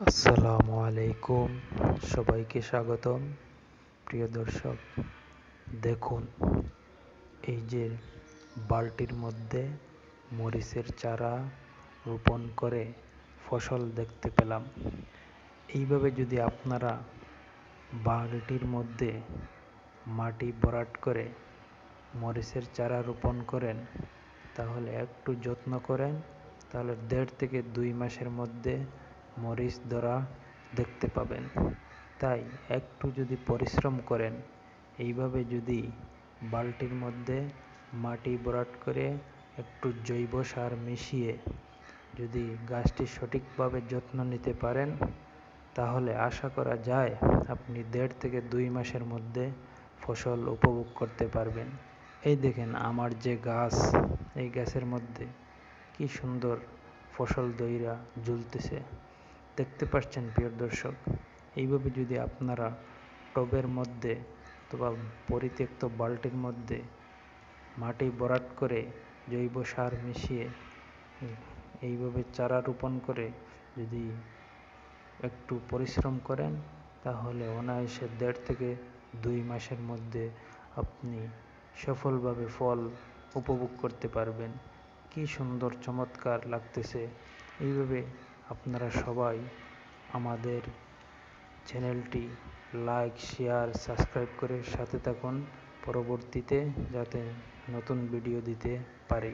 আসসালামু আলাইকুম সবাইকে স্বাগতম। প্রিয় দর্শক, দেখুন, এই যে বালতির মধ্যে মরিচের চারা রোপণ করে ফসল দেখতে পেলাম। এইভাবে যদি আপনারা বালতির মধ্যে মাটি ভরাট করে মরিচের চারা রোপণ করেন, তাহলে একটু যত্ন করেন। তাহলে দেড় থেকে দুই মাসের মধ্যে মরিচ ধরা দেখতে পাবেন। তাই একটু যদি পরিশ্রম করেন, এইভাবে যদি বালতির মধ্যে মাটি ভরাট করে একটু জৈব সার মিশিয়ে যদি গাছটি সঠিকভাবে যত্ন নিতে পারেন, তাহলে আশা করা যায় আপনি দেড় থেকে দুই মাসের মধ্যে ফসল উপভোগ করতে পারবেন। এই দেখেন আমার যে গাছ, এই গাছের মধ্যে কি সুন্দর ফসল দইরা ঝুলতেছে দেখতে পাচ্ছেন প্রিয় দর্শক। এইভাবে যদি আপনারা টবের মধ্যে অথবা পরিত্যক্ত বালতির মধ্যে মাটি ভরাট করে জৈব সার মিশিয়ে এইভাবে চারা রোপণ করে যদি একটু পরিশ্রম করেন, তাহলে অনায়াসে দেড় থেকে দুই মাসের মধ্যে আপনি সফলভাবে ফল উপভোগ করতে পারবেন। কি সুন্দর, চমৎকার লাগতেছে। এইভাবে আপনারা সবাই আমাদের চ্যানেলটি লাইক, শেয়ার, সাবস্ক্রাইব করে সাথে থাকুন। পরবর্তীতে যাতে নতুন ভিডিও দিতে পারি।